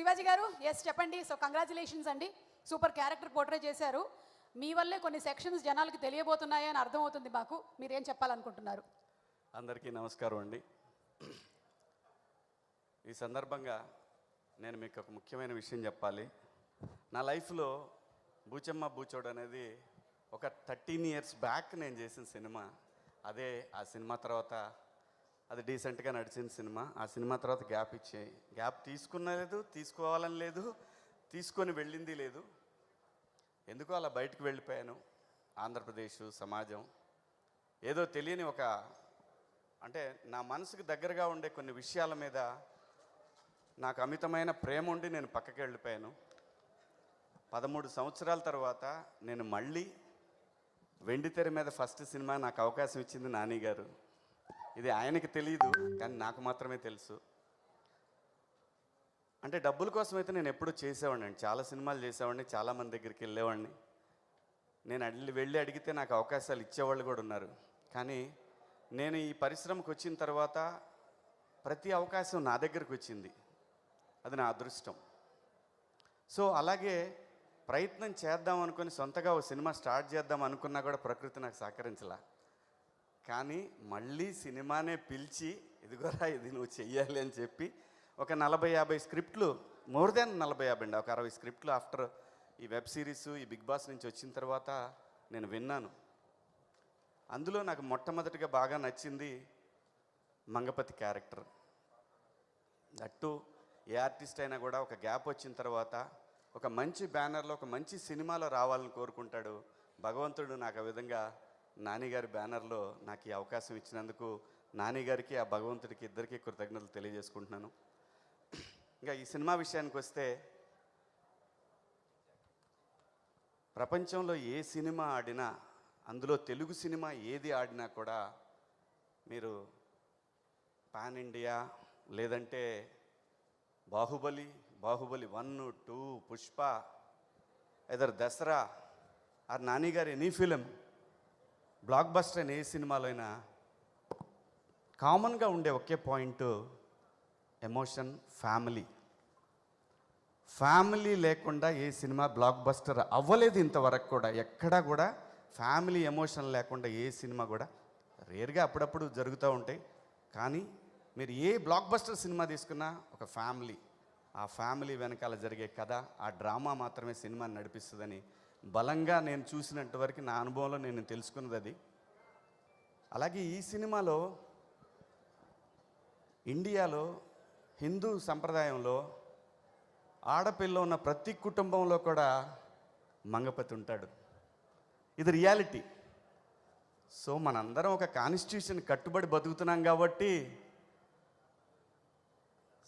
శివాజీ గారు ఎస్ చెప్పండి. So congratulations అండి. సూపర్ క్యారెక్టర్ పోర్ట్రే చేశారు. మీ వల్లే కొన్ని సెక్షన్స్ జనాలకి తెలియబోతున్నాయని అర్థమవుతుంది మాకు. మీరేం చెప్పాలనుకుంటున్నారు? అందరికీ నమస్కారం అండి. ఈ సందర్భంగా నేను మీకు ఒక ముఖ్యమైన విషయం చెప్పాలి. నా లైఫ్లో బూచమ్మ బూచోడు అనేది ఒక థర్టీన్ ఇయర్స్ బ్యాక్ నేను చేసిన సినిమా. అదే ఆ సినిమా తర్వాత అది డీసెంట్గా నడిచిన సినిమా. ఆ సినిమా తర్వాత గ్యాప్ ఇచ్చే గ్యాప్ తీసుకున్న లేదు తీసుకోవాలని లేదు తీసుకొని వెళ్ళింది లేదు. ఎందుకో అలా బయటకు వెళ్ళిపోయాను. ఆంధ్రప్రదేశ్ సమాజం ఏదో తెలియని ఒక అంటే నా మనసుకు దగ్గరగా ఉండే కొన్ని విషయాల మీద నాకు అమితమైన ప్రేమ ఉండి నేను పక్కకి వెళ్ళిపోయాను. పదమూడు సంవత్సరాల తర్వాత నేను మళ్ళీ వెండితెర మీద ఫస్ట్ సినిమా నాకు అవకాశం ఇచ్చింది నాని గారు ఇది ఆయనకి తెలియదు కానీ నాకు మాత్రమే తెలుసు. అంటే డబ్బుల కోసం అయితే నేను ఎప్పుడూ చేసేవాడిని అండి. చాలా సినిమాలు చేసేవాడిని చాలామంది దగ్గరికి వెళ్ళేవాడిని. నేను అడిగి వెళ్ళి అడిగితే నాకు అవకాశాలు ఇచ్చేవాళ్ళు కూడా ఉన్నారు. కానీ నేను ఈ పరిశ్రమకు వచ్చిన తర్వాత ప్రతి అవకాశం నా దగ్గరకు వచ్చింది. అది నా అదృష్టం. సో అలాగే ప్రయత్నం చేద్దాం అనుకుని సొంతగా ఓ సినిమా స్టార్ట్ చేద్దాం అనుకున్నా కూడా ప్రకృతి నాకు సహకరించలా. కానీ మళ్ళీ సినిమానే పిలిచి ఇదిగోరా ఇది నువ్వు చెయ్యాలి అని చెప్పి ఒక నలభై యాభై స్క్రిప్ట్లు మోర్ దాన్ నలభై యాభై అండి ఒక అరవై స్క్రిప్ట్లు ఆఫ్టర్ ఈ వెబ్ సిరీస్ ఈ బిగ్ బాస్ నుంచి వచ్చిన తర్వాత నేను విన్నాను. అందులో నాకు మొట్టమొదటిగా బాగా నచ్చింది మంగపతి క్యారెక్టర్. అట్టు ఏ ఆర్టిస్ట్ అయినా కూడా ఒక గ్యాప్ వచ్చిన తర్వాత ఒక మంచి బ్యానర్లో ఒక మంచి సినిమాలో రావాలని కోరుకుంటాడు. భగవంతుడు నాకు ఆ విధంగా నానిగారి బ్యానర్లో నాకు ఈ అవకాశం ఇచ్చినందుకు నానిగారికి ఆ భగవంతుడికి ఇద్దరికీ కృతజ్ఞతలు తెలియజేసుకుంటున్నాను. ఇంకా ఈ సినిమా విషయానికి వస్తే ప్రపంచంలో ఏ సినిమా ఆడినా అందులో తెలుగు సినిమా ఏది ఆడినా కూడా మీరు పాన్ ఇండియా లేదంటే Baahubali Baahubali one two Pushpa either Dasara or Nani గారి ఎనీ ఫిలిం బ్లాక్ బస్టర్ అయిన ఏ సినిమాలో అయినా కామన్గా ఉండే ఒకే పాయింట్ ఎమోషన్ ఫ్యామిలీ ఫ్యామిలీ లేకుండా ఏ సినిమా బ్లాక్ బస్టర్ అవ్వలేదు ఇంతవరకు కూడా. ఎక్కడా కూడా ఫ్యామిలీ ఎమోషన్ లేకుండా ఏ సినిమా కూడా రేర్గా అప్పుడప్పుడు జరుగుతూ ఉంటాయి. కానీ మీరు ఏ బ్లాక్ బస్టర్ సినిమా తీసుకున్నా ఒక ఫ్యామిలీ ఆ ఫ్యామిలీ వెనకాల జరిగే కథ ఆ డ్రామా మాత్రమే సినిమాని నడిపిస్తుందని బలంగా నేను చూసినంత వరకు నా అనుభవంలో నేను తెలుసుకున్నది అది. అలాగే ఈ సినిమాలో ఇండియాలో హిందూ సంప్రదాయంలో ఆడపిల్ల ఉన్న ప్రతి కుటుంబంలో కూడా మంగపతి ఉంటాడు. ఇది రియాలిటీ. సో మనందరం ఒక కాన్స్టిట్యూషన్ కట్టుబడి బతుకుతున్నాం కాబట్టి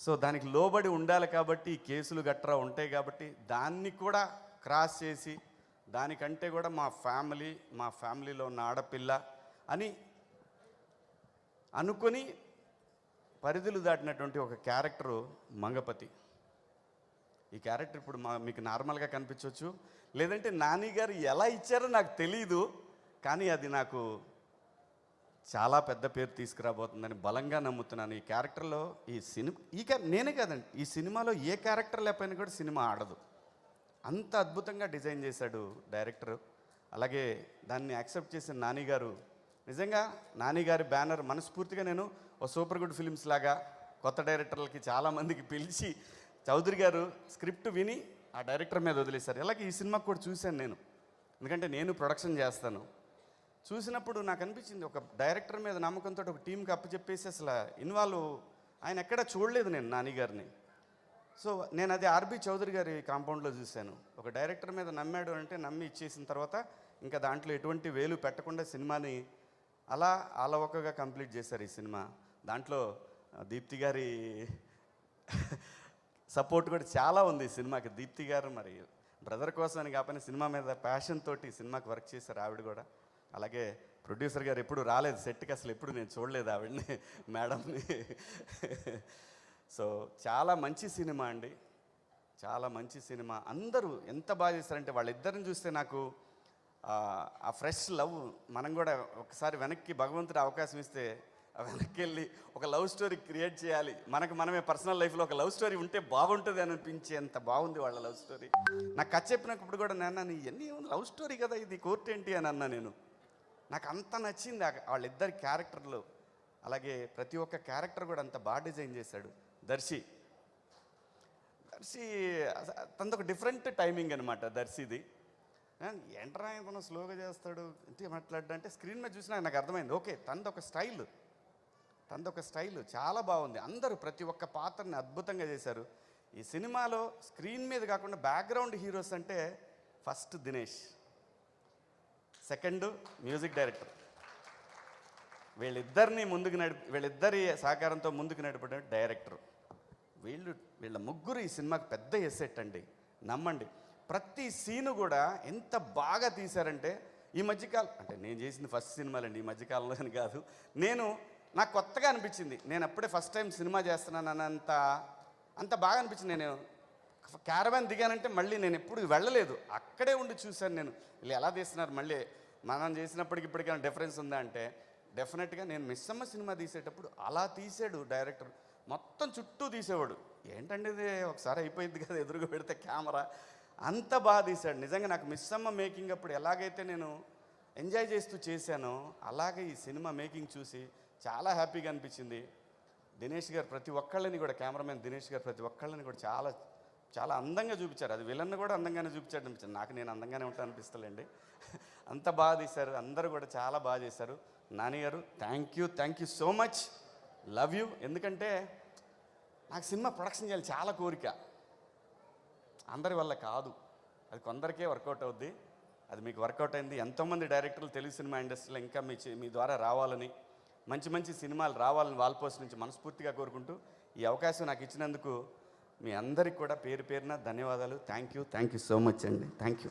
సో దానికి లోబడి ఉండాలి కాబట్టి కేసులు గట్రా ఉంటాయి కాబట్టి దాన్ని కూడా క్రాస్ చేసి దానికంటే కూడా మా ఫ్యామిలీ మా ఫ్యామిలీలో ఉన్న ఆడపిల్ల అని అనుకొని పరిధులు దాటినటువంటి ఒక క్యారెక్టరు మంగపతి. ఈ క్యారెక్టర్ ఇప్పుడు మా మీకు నార్మల్గా కనిపించవచ్చు లేదంటే నాని గారు ఎలా ఇచ్చారో నాకు తెలియదు కానీ అది నాకు చాలా పెద్ద పేరు తీసుకురాబోతుందని బలంగా నమ్ముతున్నాను. ఈ క్యారెక్టర్లో ఈ సినిమా ఈ క్యా- నేనే కాదండి ఈ సినిమాలో ఏ క్యారెక్టర్ లేకపోయినా కూడా సినిమా ఆడదు. అంత అద్భుతంగా డిజైన్ చేశాడు డైరెక్టర్. అలాగే దాన్ని యాక్సెప్ట్ చేసిన నాని గారు. నిజంగా నాని గారి బ్యానర్ మనస్ఫూర్తిగా నేను ఓ సూపర్ గుడ్ ఫిలిమ్స్ లాగా కొత్త డైరెక్టర్లకి చాలామందికి పిలిచి చౌదరి గారు స్క్రిప్ట్ విని ఆ డైరెక్టర్ మీద వదిలేశారు. అలాగే ఈ సినిమాకి కూడా చూశాను నేను. ఎందుకంటే నేను ప్రొడక్షన్ చేస్తాను. చూసినప్పుడు నాకు అనిపించింది ఒక డైరెక్టర్ మీద నమ్మకంతో ఒక టీంకి అప్పచెప్పేసి అసలు ఇన్వాల్వ్ ఆయన ఎక్కడ చూడలేదు నేను నాని గారిని. సో నేను అది ఆర్బి చౌదరి గారి కాంపౌండ్లో చూశాను. ఒక డైరెక్టర్ మీద నమ్మాడు అంటే నమ్మి ఇచ్చేసిన తర్వాత ఇంకా దాంట్లో ఎటువంటి వేలు పెట్టకుండా సినిమాని అలా అలవకగా కంప్లీట్ చేశారు ఈ సినిమా. దాంట్లో దీప్తి గారి సపోర్ట్ కూడా చాలా ఉంది ఈ సినిమాకి. దీప్తి గారు మరి బ్రదర్ కోసం అని కాకపోయినా సినిమా మీద ప్యాషన్ తోటి సినిమాకి వర్క్ చేశారు ఆవిడ కూడా. అలాగే ప్రొడ్యూసర్ గారు ఎప్పుడు రాలేదు. సెట్కి అసలు ఎప్పుడు నేను చూడలేదు ఆవిడని మేడంని సో చాలా మంచి సినిమా అండి. చాలా మంచి సినిమా. అందరూ ఎంత బాగా చేస్తారంటే వాళ్ళిద్దరిని చూస్తే నాకు ఆ, ఫ్రెష్ లవ్ మనం కూడా ఒకసారి వెనక్కి భగవంతుడు అవకాశం ఇస్తే వెనక్కి వెళ్ళి ఒక లవ్ స్టోరీ క్రియేట్ చేయాలి. మనకు మనమే పర్సనల్ లైఫ్లో ఒక లవ్ స్టోరీ ఉంటే బాగుంటుంది అని అనిపించేంత బాగుంది వాళ్ళ లవ్ స్టోరీ. నాకు కథ చెప్పినప్పుడు కూడా నాన్న నీ ఎన్ని లవ్ స్టోరీ కదా ఇది కోర్ట్ ఏంటి? అని అన్నా నేను. నాకు అంత నచ్చింది వాళ్ళిద్దరి క్యారెక్టర్లు. అలాగే ప్రతి ఒక్క క్యారెక్టర్ కూడా అంత బాగా డిజైన్ చేశాడు. దర్శి. దర్శి తనదొక తనది ఒక డిఫరెంట్ టైమింగ్ అనమాట దర్శిది. ఎంటర్ ఏంట్రా ఇతను స్లోగా చేస్తాడు ఇంటి మాట్లాడ్డా అంటే స్క్రీన్ మీద చూసినా నాకు అర్థమైంది. ఓకే తనది ఒక స్టైల్. తనది ఒక స్టైల్ చాలా బాగుంది. అందరూ ప్రతి ఒక్క పాత్రని అద్భుతంగా చేశారు. ఈ సినిమాలో స్క్రీన్ మీద కాకుండా బ్యాక్గ్రౌండ్ హీరోస్ అంటే first Dinesh. Second music director. వీళ్ళిద్దరిని ముందుకు నడిపి వీళ్ళిద్దరి సహకారంతో ముందుకు నడిపే డైరెక్టర్. వీళ్ళు వీళ్ళ ముగ్గురు ఈ సినిమాకి పెద్ద ఎసెట్ అండి. నమ్మండి. ప్రతి సీను కూడా ఎంత బాగా తీశారంటే ఈ మధ్యకాలం అంటే నేను చేసింది ఫస్ట్ సినిమాలండి ఈ మధ్యకాలంలో అని కాదు. నేను నాకు కొత్తగా అనిపించింది. నేను అప్పుడే ఫస్ట్ టైం సినిమా చేస్తున్నాను అన్నంత అంత బాగా అనిపించింది. నేను క్యారవాన్ దిగానంటే మళ్ళీ నేను ఎప్పుడు వెళ్ళలేదు. అక్కడే ఉండి చూశాను నేను. వీళ్ళు ఎలా తీస్తున్నారు మళ్ళీ? మనం చేసినప్పటికి ఇప్పటికైనా డిఫరెన్స్ ఉందా అంటే డెఫినెట్గా నేను మిస్సమ్మ సినిమా తీసేటప్పుడు అలా తీసాడు డైరెక్టర్ మొత్తం చుట్టూ తీసేవాడు. ఏంటంటే ఇది? ఒకసారి అయిపోయింది కదా ఎదురుగా పెడితే కెమెరా అంత బాగా తీశాడు. నిజంగా నాకు మిస్సమ్మ మేకింగ్ అప్పుడు ఎలాగైతే నేను ఎంజాయ్ చేస్తూ చేశానో అలాగే ఈ సినిమా మేకింగ్ చూసి చాలా హ్యాపీగా అనిపించింది. దినేష్ గారు ప్రతి ఒక్కళ్ళని కూడా కెమెరామెన్ దినేష్ గారు ప్రతి ఒక్కళ్ళని కూడా చాలా చాలా అందంగా చూపించారు. అది విలన్ కూడా అందంగానే చూపించాడు అనిపించింది. నాకు నేను అందంగానే ఉంటాను అనిపిస్తలేండి. అంత బాగా తీశారు. అందరూ కూడా చాలా బాగా చేశారు. నాని గారు thank you thank you so much love you ఎందుకంటే నాకు సినిమా ప్రొడక్షన్ చేయాలి చాలా కోరిక. అందరి వల్ల కాదు. అది కొందరికే వర్కౌట్ అవుద్ది. అది మీకు వర్కౌట్ అయింది. ఎంతోమంది డైరెక్టర్లు తెలుగు సినిమా ఇండస్ట్రీలో ఇంకా మీ మీ ద్వారా రావాలని మంచి మంచి సినిమాలు రావాలని వాల్పోస్ట్ నుంచి మనస్ఫూర్తిగా కోరుకుంటూ ఈ అవకాశం నాకు ఇచ్చినందుకు మీ అందరికి కూడా పేరు పేరున ధన్యవాదాలు. Thank you thank you so much అండి. Thank you